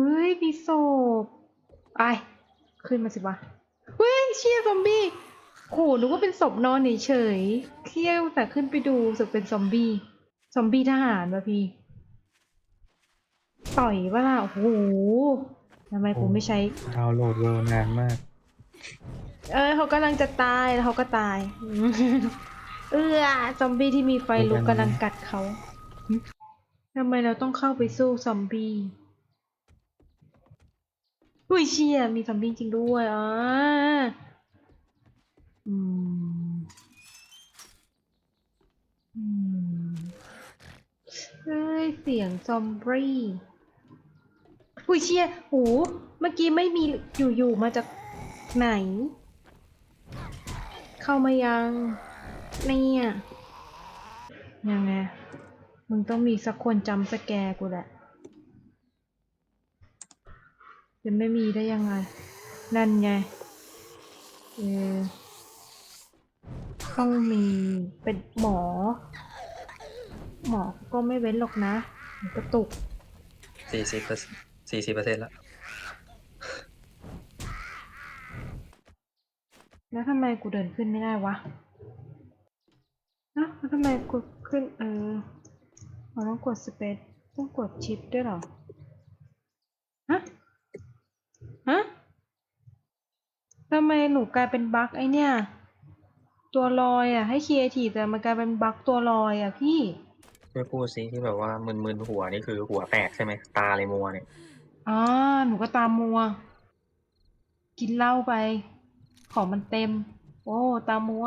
ฮ้ยมีศพไอขึ้นมาสิวะเฮ้ยเชี่ยซอมบี้โหนึกว่าเป็นศพนอนเฉยๆเคี้ยวแต่ขึ้นไปดูรู้สึกเป็นซอมบี้ซอมบี้ทหารวะพี่ ต่อยปะล่ะโอ้โหทำไมกูไม่ใช้ดาวน์โหลดเวอร์นานมาก เออเขากำลังจะตายแล้วเขาก็ตาย เออซอมบี้ที่มีไฟลุกกำลังกัดเขาทำไมเราต้องเข้าไปสู้ซอมบี้ อุ้ยเชี่ยมีซอมบี้จริงด้วยอะอืมอืมเฮ้ยเสียงซอมบี้อุ้ยเชี่ยโหเมื่อกี้ไม่มีอยู่ๆมาจากไหน เข้ามายังเนี่ยยังไงมึงต้องมีสักคนจำสแกกูแหละ จะไม่มีได้ยังไง นั่นไง เออต้องมีเป็นหมอ หมอก็ไม่เว้นหรอกนะเดี๋ยวกระตุกสี่สิบสี่สิบเปอร์เซ็นต์ละแล้วทำไมกูเดินขึ้นไม่ได้วะนะแล้วทำไมกูขึ้นเออเราต้องกดสเปซต้องกดชิปด้วยเหรอ ฮะ ฮะ ทำไมหนูกลายเป็นบั๊กไอเนี่ย ตัวลอยอะ ให้ครีเอทีฟแต่มันกลายเป็นบั๊กตัวลอยอะพี่ ช่วยพูดซิที่แบบว่ามึนๆหัวนี่คือหัวแตกใช่ไหมตาเลยมัวเนี่ยอ่าหนูก็ตามมัว กินเหล้าไป ของมันเต็ม โอ้ ตามมัว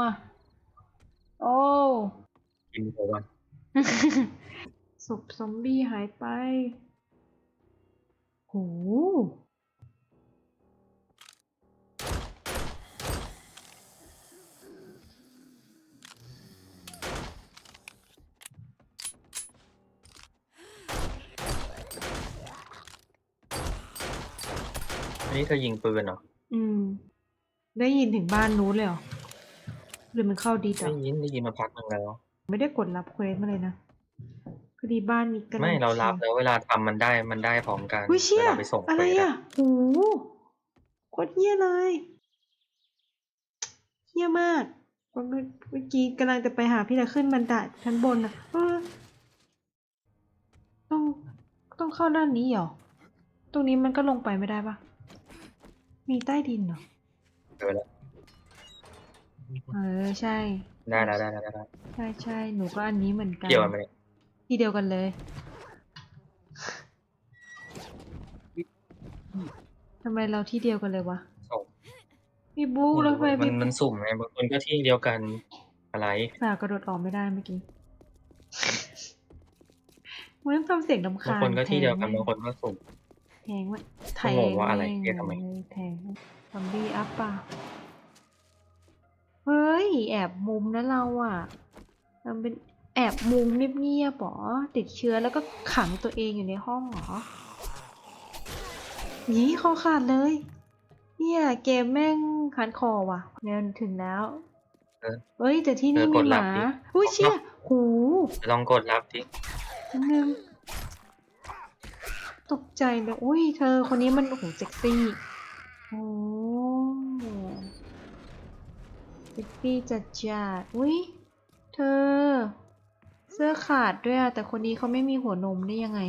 โอ้ กินหัววัน ศพซอมบี้หายไป โห นนี้เธอยิงปืนเหรอ อืม ได้ยินถึงบ้านนู้นเลยเหรอ หรือมันเข้าดีต่อได้ยินได้ยินมาพักหนึงแล้ว ไม่ได้กดรับเควสมาเลยนะพอดีบ้านมีกระไม่เรารับแล้วเวลาทำมันได้มันได้พร้อมกันอุ้ยเชี่ยวลาไปส่งอะไรเควสอะโหโคตรเหี้ยเลยเหี้ยมากเมื่อเมื่อกี้กำลังจะไปหาพี่แต่ขึ้นบันไดชั้นบนอะเออต้องต้องเข้าด้านนี้เหรอ ตรงนี้มันก็ลงไปไม่ได้ปะ มีใต้ดินเหรอ เจอแล้วเออใช่ ได้ได้ได้ได้ได้ใช่ใช่หนูก็อันนี้เหมือนกันเกี่ยวกันไหมเนี่ยที่เดียวกันเลย ทำไมเราที่เดียวกันเลยวะส่งพี่บุ๊กแล้วทำไมมันพี่มันสุ่มไงบางคนก็ที่เดียวกันอะไรสากระโดดออกไม่ได้เมื่อกี้มันต้องทำเสียงดำบางคาญคนก็ที่เดียวกันแทบางคนก็สุ่มแทงวะ แทก็งงงว่าอะไรแม่เรียกทำไมเลยแทงซอมบี้อัพป่ะ เฮ้ย แอบมุมนะเราอะทำเป็นแอบมุมเงียบๆหรอ ติดเชื้อแล้วก็ขังตัวเองอยู่ในห้องเหรอหยีคอขาดเลย เนี่ยเกมแม่งคันคอว่ะเดินถึงแล้วเออเฮ้ยแต่ที่นี่เออมีกดหรับมาดิ อุ้ยเชี่ยหู ลองกดรับทีนิดนึง ตกใจเลยอุ้ยเธอคนนี้มันโอ้โหเซ็กซี่โอ้เซ็กซี่จัดจัดอุ้ยเธอ เสื้อขาดด้วยอะแต่คนนี้เขาไม่มีหัวนมได้ยังไง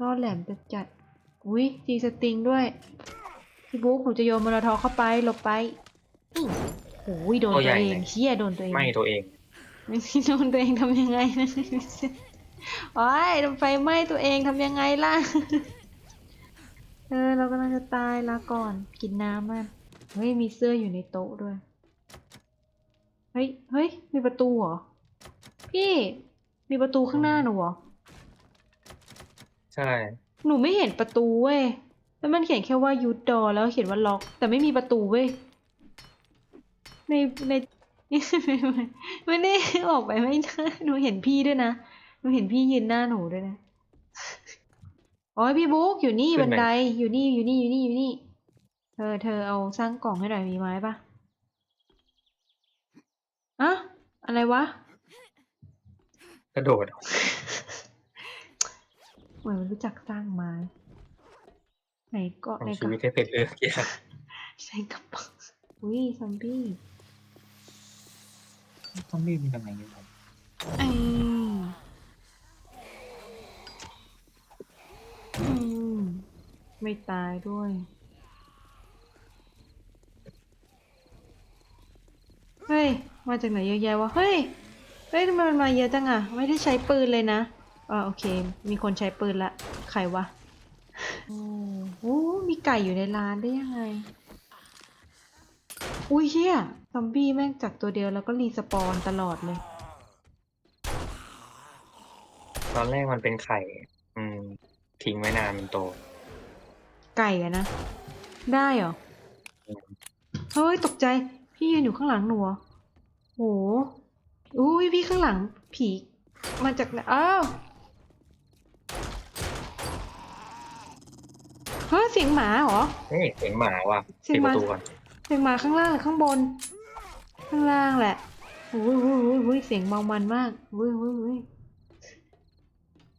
รอดแหลมจัดจัดอุ้ยจีสติงด้วยพี่บุ๊กหนูจะโยนมอลโทอเข้าไปหลบไปอื้อโอ้ยโดนตัวเองเชี่ยโดนตัวเองไม่ตัวเองไม่โดนตัวเองทำยังไงนะ โอ้ยทำไฟไหม้ตัวเองทำยังไงล่ะ เออ เรากำลังจะตายลาก่อน กินน้ำมันเฮ้ย มีเสื้ออยู่ในโต๊ะด้วย เฮ้ย เฮ้ย มีประตูเหรอ พี่ มีประตูข้างหน้าหนูเหรอ ใช่ หนูไม่เห็นประตูเว้ย แล้วมันเขียนแค่ว่ายูดดอแล้วเขียนว่าล็อก แต่ไม่มีประตูเว้ย ใน ใน ไม่ได้ออกไปไม่ได้ หนูเห็นพี่ด้วยนะ หนูเห็นพี่ยืนหน้าหนูด้วยนะอ๋อพี่บุ๊กอยู่นี่บันไดอยู่นี่อยู่นี่อยู่นี่อยู่นี่ เธอเธอเอาสร้างกล่องให้หน่อยมีไม้ปะอะอะไรวะ กระโดด เหมือนมันรู้จักสร้างไม้ไหนก็ในทำกชีระวิตให้เป็นเรื่องยากในกระเป๋าอุ้ยซอมบี้ซอมบี้มีทำไมเนี่ยครับไอ้อืม ไม่ตายด้วย เฮ้ย มาจากไหนเยอะแยะวะ เฮ้ย เฮ้ยทำไมมันมาเยอะจังอะไม่ได้ใช้ปืนเลยนะอ่าโอเค มีคนใช้ปืนละ ใครวะ โอ้โหมีไก่อยู่ในร้านได้ยังไง อุ้ยเฮียซอมบี้แม่งจากตัวเดียวแล้วก็รีสปอนตลอดเลย ตอนแรกมันเป็นไข่ อืม ทิ้งไว้นานมันโต ไก่อะนะ ได้เหรอ เฮ้ย ตกใจ พี่ยืนอยู่ข้างหลังหนูเหรอโหอุ้ยพี่ข้างหลัง ผี มาจากไหนอ้าวเฮ้ยเสียงหมาเหรอ เฮ้ยเสียงหมาว่ะเสียปิงดหปมาระตูก่อนเสียงหมาข้างล่างหรือข้างบน ข้างล่างแหละอุ้ยอุ้ยอุ้ยอุ้ยเสียงเมามันมากอุ้ยอุ้ยอุ้ย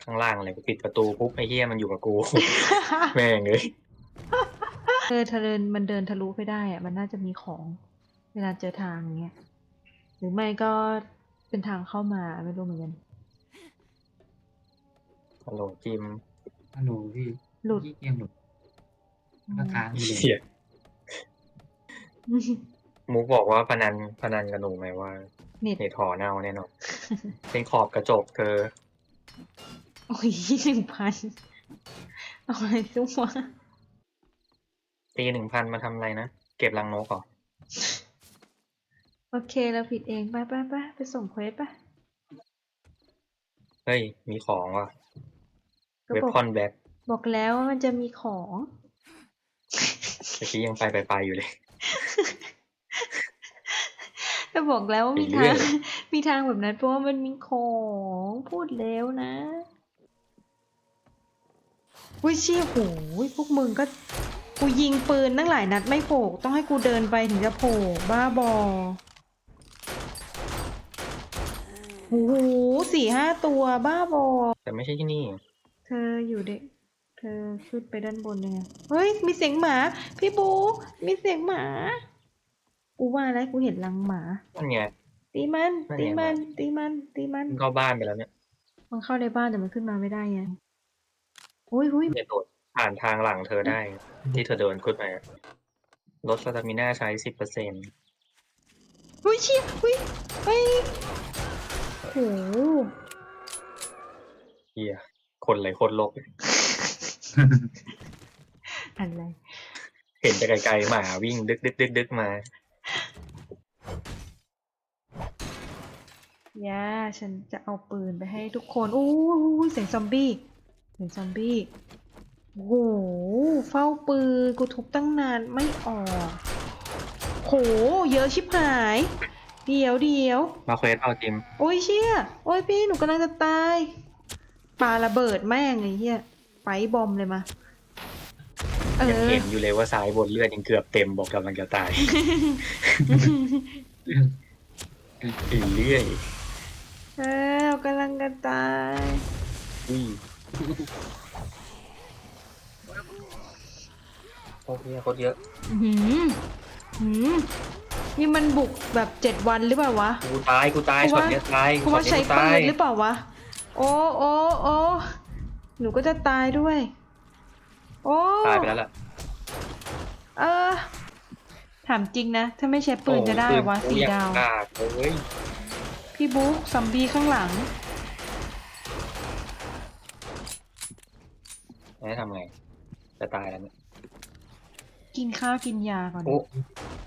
ข้างล่างเลยปิดประตูปุ๊บไอ้เหี้ยมันอยู่กับกู แม่งเลย เออถ้าเดินมันเดินทะลุไปได้อะมันน่าจะมีของ เวลาเจอทางอย่างเงี้ย หรือไม่ก็เป็นทางเข้ามาไม่รู้เหมือนกัน ฮัลโหลจิมฮัลโหลพี่หลุดที่เกมหลุดก็ค้างอยู่เลยเสียมุกบอกว่าพนันพนันกับหนูไหมว่าเน็ตเน็ตหอเน่าแน่นอนเป็นขอบกระจกเธอ โอ้ยหนึ่งพันเอาอะไรซุ่วะ ตีหนึ่งพันมาทำอะไรนะ เก็บรังนกเหรอ โอเคเราผิดเองไปไปไปไปส่งเควสไปเฮ้ย มีของว่ะก็เว็บบอกคอนแบ็คบอกแล้วว่ามันจะมีของเมื่อกี้ยังไปไปไปอยู่เลย แต่บอกแล้วว่ามีไปเรื่ทาอง ย มีทางแบบนั้นเพราะว่ามันมีของพูดแล้วนะอุ้ยเชี่ยโหยพวกมึงก็ กูยิงปืนตั้งหลายนัดไม่โผล่ต้องให้กูเดินไปถึงจะโผล่บ้าบอโอ้โหสี่ห้าตัวบ้าบอ แต่ไม่ใช่ที่นี่ เธออยู่เด็ก เธอขึ้นไปด้านบนยังไงเฮ้ย มีเสียงหมา พี่บูมีเสียงหมา กูว่าแล้วกูเห็นรังหมา นั่นไง ตีมันนั่นไงตีมันหมาตีมัน ตีมันมันเข้าบ้านไปแล้วเนี่ย มันเข้าในบ้านแต่มันขึ้นมาไม่ได้ไงอุ้ยอุ้ยจะโดด ผ่านทางหลังเธอได้ ที่เธอเดินขึ้นไปอะลดสตามิน่าใช้สิบเปอร์เซ็นต์อุ้ยเชี่ยอุ้ยเฮ้ยโหเฮียคนเลยคนลกอะไรเห็นแต่ไกลๆหมาวิ่งดึกดึกดึกดึกมาย่าฉันจะเอาปืนไปให้ทุกคนอู้ยเสียงซอมบี้ เสียงซอมบี้ โอ้โห เฝ้าปืนกูทุบตั้งนานไม่ออก โห เยอะชิบหาย เดี๋ยวเดี๋ยวมาเควสเอาจิม โอ้ยเชี่ย โอ้ยพี่หนูกำลังจะตายปาระเบิดแม่งไอ้เหี้ยไปบอมเลยมา เอยังอ เห็นอยู่เลยว่าซ้ายบนเลือดยังเกือบเต็มบอกกำลังจะตาย อีเรื่อยเออเรากำลังจะตาย อุ้ย โอ้ยโคตรเยอะอื้อหืมหืมนี่มันบุกแบบเจ็ดวันหรือเปล่าวะ กูตายกูตายกูช็อตว่าเนี้ยตายเพราะว่าช็ใช้อตปืนี้กูตายนหรือเปล่าวะ โอ้โอ้โอ้หนูก็จะตายด้วย โอ้ตายไปแล้วล่ะเออ ถามจริงนะ ถ้าไม่ใช้ปืนจะได้วะโอ้สียดาว กากเลยพี่บุ๊กซอมบี้ข้างหลัง แล้วทำไงจะตายแล้วเนี่ย กินข้าวกินยาก่อน โอ้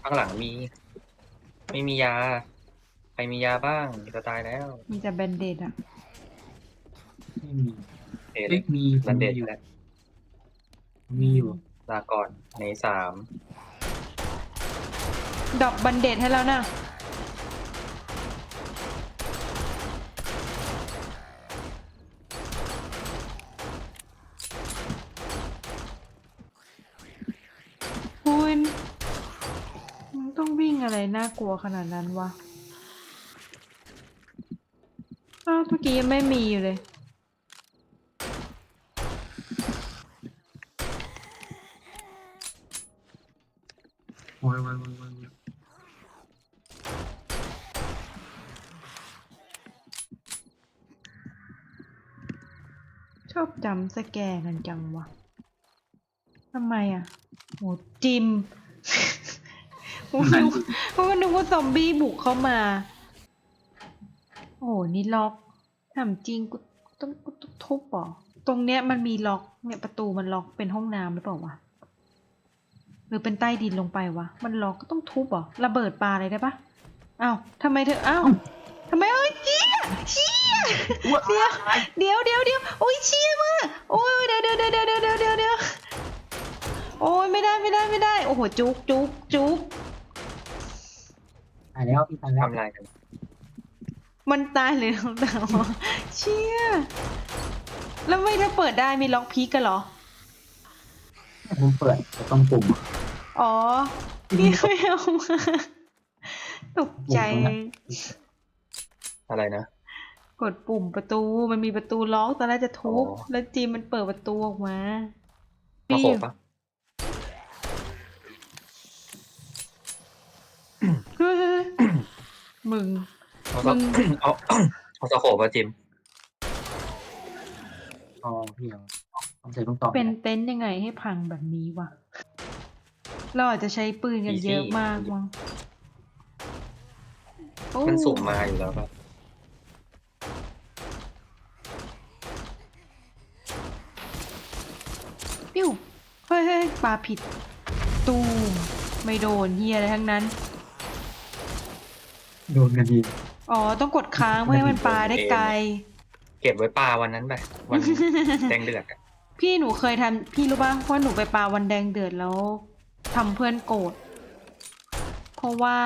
ข้างหลังมี ไม่มียา ใครมียาบ้างจะตายแล้วมีแต่แบนเดดอะไม่มีเอ็ดเล็กมีผนันมเด็มีดอยู่แล้วมีอยู่ลาก่อนในสามดอกบันเดดให้แล้วนะ น่ากลัวขนาดนั้นวะ อ้าวเมื่อกี้ยังไม่มีอยู่เลยโอ้ยโอ้ยโอ้ยโอ้ยชอบจำสแกนกันจังวะทำไมอะโหจิม เขาก็นึกานึกว่าซอมบี้บุกเข้ามา โอ้โหนี่ล็อกถามจริงกูต้องกูต้องทุบป่อตรงเนี้ยมันมีล็อกเนี่ยประตูมันล็อกเป็นห้องน้ำหรือเปล่าวะหรือเป็นใต้ดินลงไปวะ มันล็อกก็ต้องทุบป่อระเบิดปลาอะไรได้ปะเอ้าทำไมเธออ้าวทำไมเอ้ยเจี๊ยเชี่ยเดี๋ยวเดี๋ยวเดี๋ยวเดี๋ยวโอ้ยเชี่ยมากโอ้ยเดี๋ยวเดี๋ยวเดี๋ยวเดี๋ยวเดี๋ยวเดี๋ยวโอ้ยไม่ได้ไม่ได้ไม่ได้ โอ้โหจุกจุกจุก ตายแล้วพี่ตายแล้วทำอะไรกันมันตายเลยน้องสาวเชี่ยแล้วไม่ถ้าเปิดได้มีล็อกพีกกันเหรอ ผมเปิดแต่ต้องปุ่มอ๋อพี่ไม่เอามาตกใจ อะไรนะ กดปุ่มประตูมันมีประตูล็อกตอนแรกจะทุบอ๋อแล้วจีมมันเปิดประตูออกมามาโขกปะ เฮ้ย มึง เอาสะมึง เอาเอาสะโขบปะจิมอ๋อพี่เอาต้องใส่ลูกต่อเป็นเต็นท์ยังไงให้พังแบบนี้วะ เราอาจจะใช้ปืนกันเยอะมากมั้งโอ้มันสุ่มมาอยู่แล้วปะปิ้วเฮ้ยเฮ้ยปลาผิด ตูมไม่โดนเฮียอะไรทั้งนั้น โดนกันดีอ๋อ ต้องกดค้างเพื่อให้มันปลาได้ไกล เก็บไว้ปลาวันนั้นไปวันแดงเดือดอะพี่หนูเคยทำพี่รู้ป่ะว่าหนูไปปลาวันแดงเดือดแล้วทำเพื่อนโกรธเพราะว่า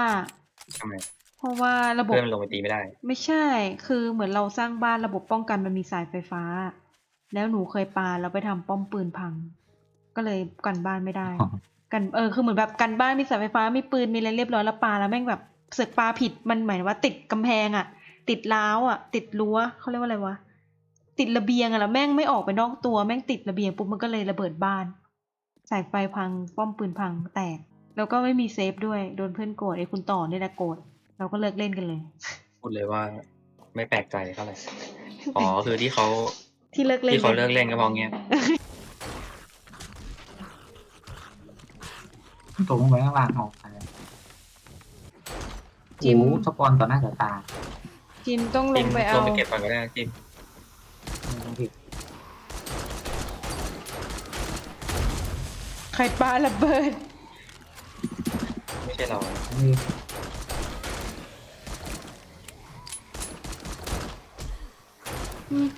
ทำไมเพราะว่าระบบ เพื่อนมันลงไปตีไม่ได้ ไม่ใช่ คือเหมือนเราสร้างบ้านระบบป้องกันมันมีสายไฟฟ้า แล้วหนูเคยปาแล้วไปทำป้อมปืนพัง ก็เลยกันบ้านไม่ได้ อ๋อกัน เออ คือเหมือนแบบกันบ้านมีสายไฟฟ้า มีปืน มีอะไรเรียบร้อยแล้วปาแล้วแม่งแบบ เสือกปาผิดมันหมายว่า ติดกำแพงอะติดล้าวอะติดรั้วเขาเรียกว่าอะไรวะติดระเบียงอะแล้วแม่งไม่ออกไปนอกตัวแม่งติดระเบียงปุ๊บมันก็เลยระเบิดบ้านสายไฟพังป้อมปืนพังแตก แล้วก็ไม่มีเซฟด้วยโดนเพื่อนโกรธไอ้คุณต่อเนี่ยแหละโกรธเราก็เลิกเล่นกันเลยพูดเลยว่าไม่แปลกใจเท่าไหร่อ๋อคือที่เขาที่เลิกเล่นที่เขาเลิกเล่นก็มองเงี้ยตกลงไปข้างล่างออกไป จิม โอ้โหสปอนต่อหน้าต่อตาจิมต้องลจิมงไปลเอางไปเก็บก่อนก็ได้จิมไม่ต้องผิดใครปาระเบิดไม่ใช่เรานะ นี่ อืม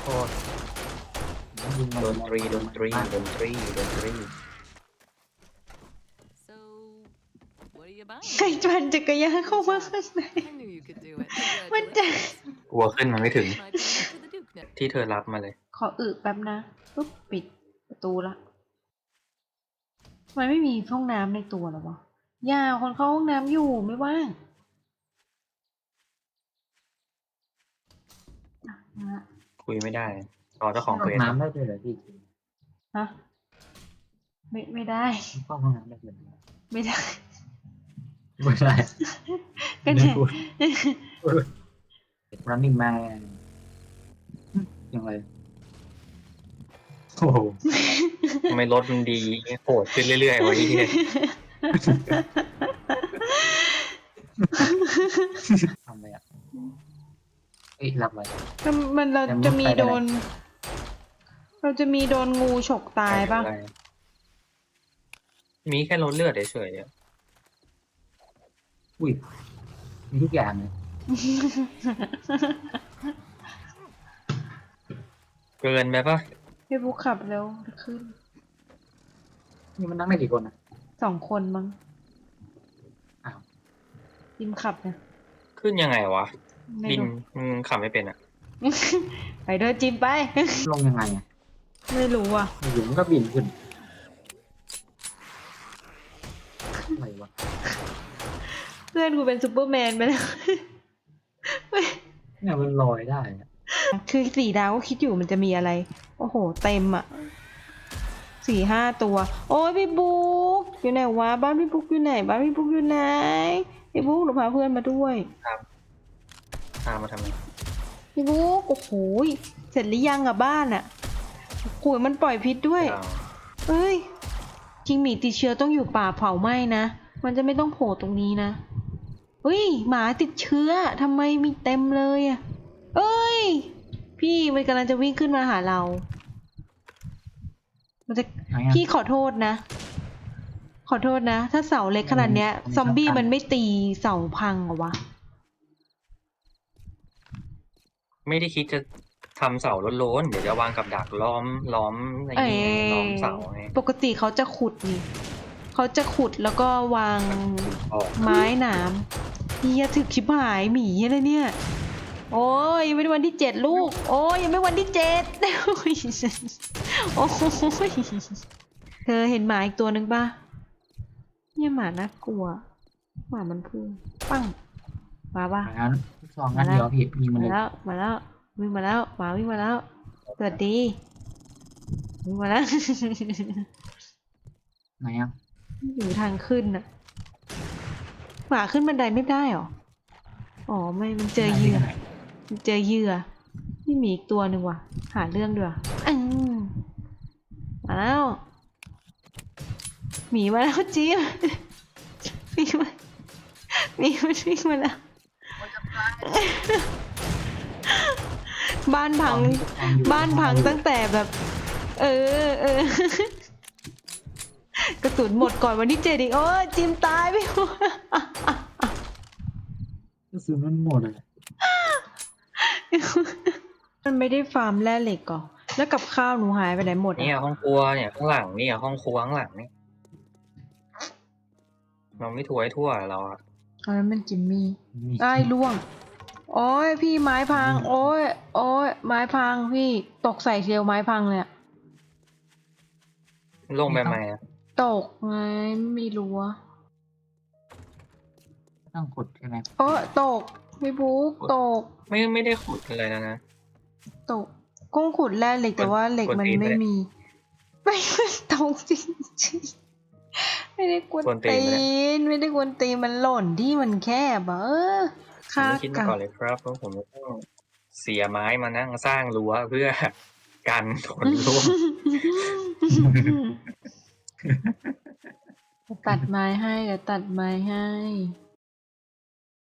โทษ ยิงมา ดนต รีดนตรีดนตรีดนตรี So, what are you buying? ใครจันจักรยานเข้ามาข้างใน I knew you could do it. มันจะ Congratulations. กลัวขึ้นมันไม่ถึง My payment for the Duke now. ที่เธอรับมาเลย ขออึแป๊บนะปุ๊บปิดประตูละทำไมไม่มีห้องน้ำในตัวหรอวะอย่าคนเข้าห้องน้ำอยู่ไม่ว่างอะมาละคุยไม่ได้รอเจ้าของห้เควองสน้ำได้ด้วยเหรอพี่ ฮะ ไม่ไม่ได้ เข้าห้องน้ำได้เลยไม่ได้ ไม่ได้ก็เนี่ย running man ยังไงโอ้โหทำไมรถมันดีโหดขึ้นเรื่อยๆวะที่เนี่ยทำอะไรอะเอ้ยรับไว้มันมันเราแต่มันจะมีไปได้โดน เราจะมีโดนงูฉกตายปะมีแค่รถเลือดเฉยๆอะอุ้ยมีทุกอย่างเลยเกินไปปะพี่บุ๊คขับเร็วขึ้นนี่มันนั่งได้กี่คนอะ สองคนมั้งอ้าวจิมขับเนี่ยขึ้นยังไงวะไม่ดินรู้ มึงขับไม่เป็นอะไปเดินจิมไป ลงยังไงอะ ไม่รู้อะอยู่มันก็บินขึ้นอะไรวะเพื่อนกูเป็นซูเปอร์แมนไปแล้วเนี่ยมันลอยได้อะคือสี่ดาวก็คิดอยู่มันจะมีอะไร โอ้โห เต็มอะสี่ห้าตัว โอ้ยพี่บุ๊กอยู่ไหนวะบ้านพี่บุ๊กอยู่ไหนบ้านพี่บุ๊กอยู่ไหนพี่บุ๊กหนูพาเพื่อนมาด้วยตามมาทำไมพี่บุ๊กโอ้โหยเสร็จหรือยังอะบ้านอะ โอ้โหมันปล่อยพิษด้วยเอาเอ้ยจริงหมีติดเชื้อต้องอยู่ป่าเผาไหม้นะ มันจะไม่ต้องโผล่ตรงนี้นะเฮ้ยหมาติดเชื้อทำไมมีเต็มเลยอะเอ้ย พี่มันกำลังจะวิ่งขึ้นมาหาเรา มันจะไหนอะ พี่ขอโทษนะ ขอโทษนะ ถ้าเสาเล็กขนาดเนี้ย อืม ซอมบี้สำคัญมันไม่ตีเสาพังเหรอวะ ไม่ได้คิดจะ ทำเสาโล้นๆเดี๋ยวจะวางกับดักล้อมล้อมอะไรเอ้นี่ยล้อมเสาไงปกติเขาจะขุดนี่เขาจะขุดแล้วก็วางออกไม้หนามเฮียถึกชิบหายหมีอะไรเนี่ย โอ้ยยังไม่ได้วันที่เจ็ดลูก โอ้ยยังไม่วันที่เจ็ดโอ้ยโอ้ยเธอเห็นหมาอีกตัวหนึ่งปะเนี่ยหมาน่ากลัว หมามันพุ่งปั้งมาปะงั้นสองงั้นเดี๋ยวพี่ยิงมันมาเลยแล้วมาแล้ว วิ่งมาแล้วหมาวิ่งมาแล้วสวัสดีวิ่งมาแล้วไหนอะอยู่ทางขึ้นน่ะหมาขึ้นบันไดไม่ได้หรออ๋อไม่มันเจอเหยื่อไหนมันเจอเหยื่อนี่มีอีกตัวหนึ่งว่ะ หาเรื่องด้วยอืมมาแล้วหมีมาแล้วจี๊บหมีมาหมีมันวิ่งมาแล้ว บ้านพัง บ้านพังตั้งแต่แบบ เออเออกระสุนหมดก่อนวันที่เจ็ดอีกโอ้ยจิมตายไปหมดกระสุนมันหมดเลยมันไม่ได้ฟาร์มแร่เหล็กก่อแล้วกับข้าวหนูหายไปไหนหมดเนี่ยอะห้องครัวเนี่ยข้างหลังเนี่ยห้องครัวข้างหลังเนี่ยเราไม่ถวยทั่วเราอะเอาแล้วมันจิมมี่มีได้ล่วง โอ้ยพี่ไม้พัง โอ้ยโอ้ยไม้พังพี่ตกใส่เทียวไม้พังเลยอะลงไปไหมอะตกไงไม่รู้อะต้องขุดใช่ไหมโอ้ยตกพี่บุ๊กตกไม่ไม่ได้ขุดอะไรนะนะ ตกกุ้งขุดแร่เหล็กแต่ว่าเหล็กมันไม่มี ไม่ตกจริงจริงๆไม่ได้กวนกวนตีนตีไปแล้วนไม่ได้กวนตีนมันหล่นที่มันแคบอะเออ ผมค่าไม่คิดกัมาก่อนเลยครับ เพราะผมต้องเสียไม้มานั่งสร้างรั้วเพื่อกันคนร่วงตัดไม้ให้เดี๋ยวตัดไม้ให้